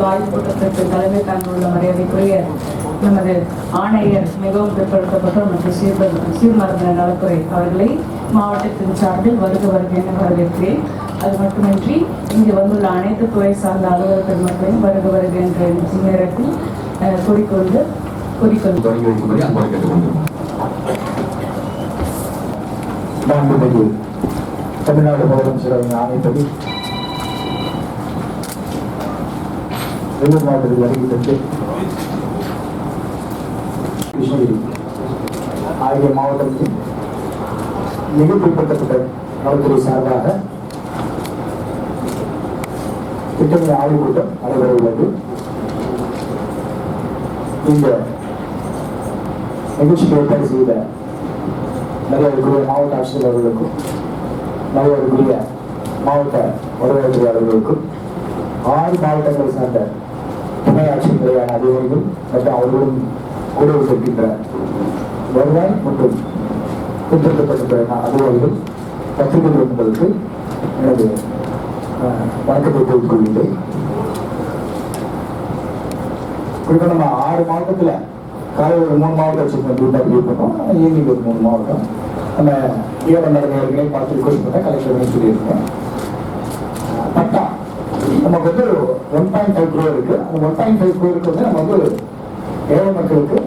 இவ் கூட்டத்திற்கு தலைமை தாங்கியுள்ள மரியாதைக்குரிய நமது ஆணையர் மிகவும் பிற்படுத்தப்பட்ட மற்றும் சீர்பர் சீர்மருந்த நலத்துறை அவர்களை மாவட்டத்தின் சார்பில் வருக வருக என வரவேற்கிறேன். அது மட்டுமின்றி இங்கு வந்துள்ள அனைத்து துறை சார்ந்த அலுவலர்கள் மக்களையும் வருக வருக என்ற நேரத்தில் அஹ், கூறிக்கொண்டு கூறிக்கொண்டு. தொடங்கி வைக்கும்படி அன்போடு கேட்டுக்கொள்கிறோம் தமிழ்நாடு முதலமைச்சர் ஆணைப்படி வேலூர் மாவட்டத்தில் வருகை கிருஷ்ணகிரி ஆகிய மாவட்டத்தில் மிக பிற்படுத்தப்பட்ட நலத்துறை சார்பாக திட்டமிட ஆய்வுக் கூட்டம் நடைபெற உள்ளது. இந்த நிகழ்ச்சிக்கு ஏற்பாடு செய்த மரியாதைக்குரிய மாவட்ட ஆட்சியர் அவர்களுக்கும் மரியாதைக்குரிய மாவட்ட வருவாய்த்துறை அவர்களுக்கும் ஆறு மாவட்டங்களை சார்ந்த துணை ஆட்சியர்களான அதிகாரிகள் மற்றும் அவர்களும் கூட இருக்கின்ற வருவாய் மற்றும் பின்பற்றப்பட்ட அதிகாரிகள் பத்திரிகை என்பதற்கு எனது வணக்கத்தை தெரிவித்துக் கொள்கின்றேன். குறிப்பாக நம்ம ஆறு மாவட்டத்தில் காலையில் ஒரு மூணு மாவட்டம் வச்சுருக்கோம் குரூப்பாக கிரியேட் பண்ணோம். ஈவினிங் ஒரு மூணு மாவட்டம். நம்ம ஈரோடு நடந்த ஏற்கனவே பார்த்து ரிக்வஸ்ட் பண்ண கலெக்டர் சொல்லியிருக்கோம். பட்டா நமக்கு வந்து ஒன் பாயிண்ட் ஃபைவ் க்ரோ இருக்கு. அந்த ஒன் பாயிண்ட் ஃபைவ் க்ரோருக்கு வந்து நம்ம வந்து ஏழை மக்களுக்கு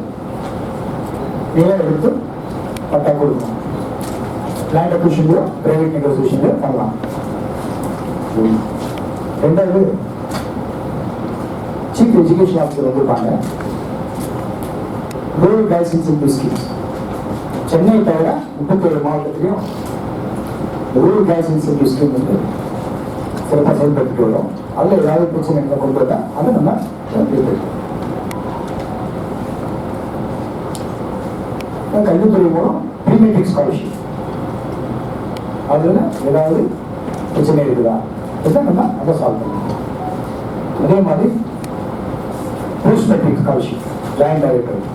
நிலம் எடுத்து பட்டா கொடுக்கணும். லேண்ட் அக்விஷன்லையோ பிரைவேட் நெகோசியேஷன்லையோ பண்ணலாம். ரெண்டாவது சீஃப் எஜுகேஷன் ஆஃபீஸர் வந்திருப்பாங்க rural girls incentive schemes Chennai தவிர முப்பத்தேழு மாவட்டத்திலையும் ரூரல் கைஸ் இன்சென்டிவ் ஸ்கீம் வந்து சிறப்பாக செயல்பட்டு வரும் அதில் ஏதாவது பிரச்சனைகளை கொண்டு வந்தால் அதை நம்ம தீர்த்துக்கலாம். கல்வித்துறை மூலம் ப்ரீமெட்ரிக் ஸ்காலர்ஷிப் அதில் ஏதாவது பிரச்சனை இருக்குதா? இதை நம்ம அதை சால்வ் பண்ணலாம். அதே மாதிரி post matric scholarship join director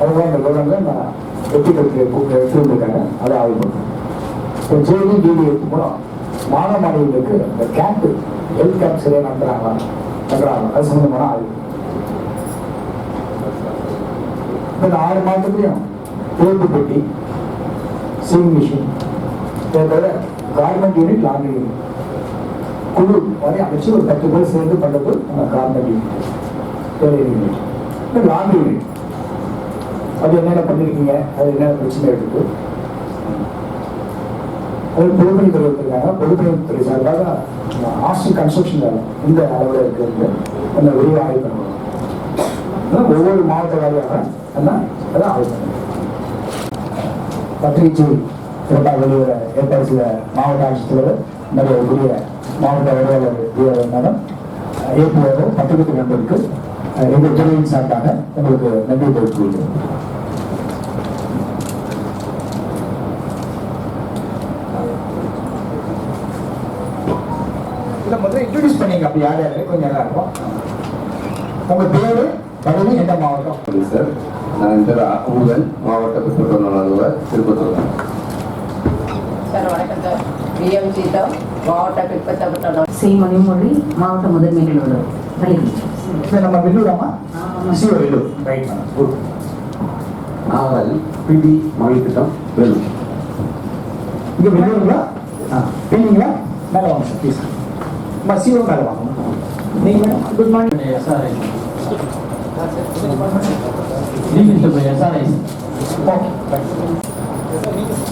அதுதான் இந்த விவரங்களை நான் வெற்றி பெற்று எடுத்து வந்திருக்காங்க அதை ஆய்வு பண்ணுறேன். இப்போ ஜேடி டிடி மூலம் மாணவ மாணவிகளுக்கு இந்த கேம்ப் ஹெல்த் கேம்ப் சரியாக நடத்துகிறாங்களா நடத்துகிறாங்க அது சம்மந்தமான ஆய்வு. இப்போ இந்த ஆறு மாதத்துலையும் தேர்வு பெட்டி சீங் மிஷின் இதை தவிர கார்மெண்ட் யூனிட் லாண்ட்ரி யூனிட் குழு மாதிரி அமைச்சு ஒரு பத்து பேர் சேர்ந்து பண்ணுறது நம்ம கார்மெண்ட் யூனிட் வேலை யூனிட் இந்த லாண்ட்ரி யூனிட் அது என்னென்ன பண்ணியிருக்கீங்க அது என்னென்ன பிரச்சனை இருக்குது அது பொதுப்பணித்துறை இருக்காங்க பொதுப்பணித்துறை சார்பாக ஹாஸ்டல் கன்ஸ்ட்ரக்ஷன் வேலை இந்த அளவில் இருக்கிறது அந்த வெளியே ஆய்வு பண்ணுவோம் ஒவ்வொரு மாவட்ட வாரியாக எல்லாம் அதை ஆய்வு பண்ணுவோம் பத்திரிகை சிறப்பாக வெளியிட ஏற்பாடு செய்த மாவட்ட ஆட்சித்தலைவர் நிறைய மரியாதைக்குரிய மாவட்ட வருவாளர் மேடம் ஏற்பாடு பத்திரிகை நண்பருக்கு எங்கள் துறையின் சார்பாக உங்களுக்கு நன்றி தெரிவித்துக் கொள்கிறேன் இதை முதல்ல இன்ட்ரடியூஸ் பண்ணீங்க அப்படி யார் யாரு? கொஞ்சம் நல்லா இருக்கும். உங்க பேரு பதவி எந்த மாவட்டம்? சார். நான் என் பேர் அமுதன் மாவட்ட பிற்பட்ட நலத்துவர் திருப்பத்தூர். சார் வணக்கம் சார். பிஎம் சீதா மாவட்ட பிற்படுத்தப்பட்ட செய்மொழி மொழி மாவட்ட முதன்மை நிறுவனர் வலிமை சரி நம்ம வெள்ளூராமா ஆமாம். சிவ வெள்ளூர் ரைட் குட் நாவல் பிடி மொழித்திட்டம் வேலூர். இங்க வெள்ளூருங்களா ஆ பீங்களா மேலே வாங்க சார் ப்ளீஸ் அம்மா சிவ மேலே வாங்க நீங்க மேடம் குட் மார்னிங் ஓகே என்ன மாவட்டம்